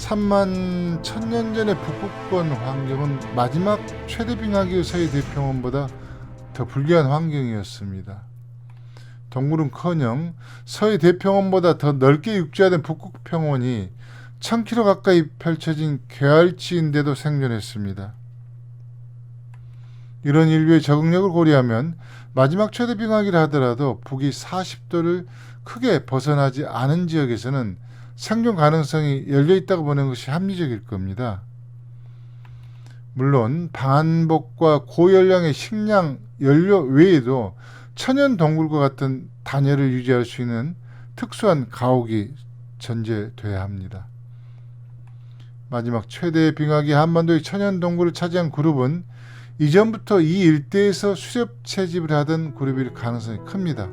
3만 천년 전의 북극권 환경은 마지막 최대 빙하기 서해 대평원보다 더 불리한 환경이었습니다. 동물은커녕 서해 대평원보다 더 넓게 육지화된 북극평원이 1000km 가까이 펼쳐진 계알지인데도 생존했습니다. 이런 인류의 적응력을 고려하면 마지막 최대 빙하기를 하더라도 북위 40도를 크게 벗어나지 않은 지역에서는 생존 가능성이 열려 있다고 보는 것이 합리적일 겁니다. 물론 방한복과 고열량의 식량, 연료 외에도 천연 동굴과 같은 단열을 유지할 수 있는 특수한 가옥이 전제돼야 합니다. 마지막 최대 빙하기 한반도의 천연 동굴을 차지한 그룹은 이전부터 이 일대에서 수렵 채집을 하던 그룹일 가능성이 큽니다.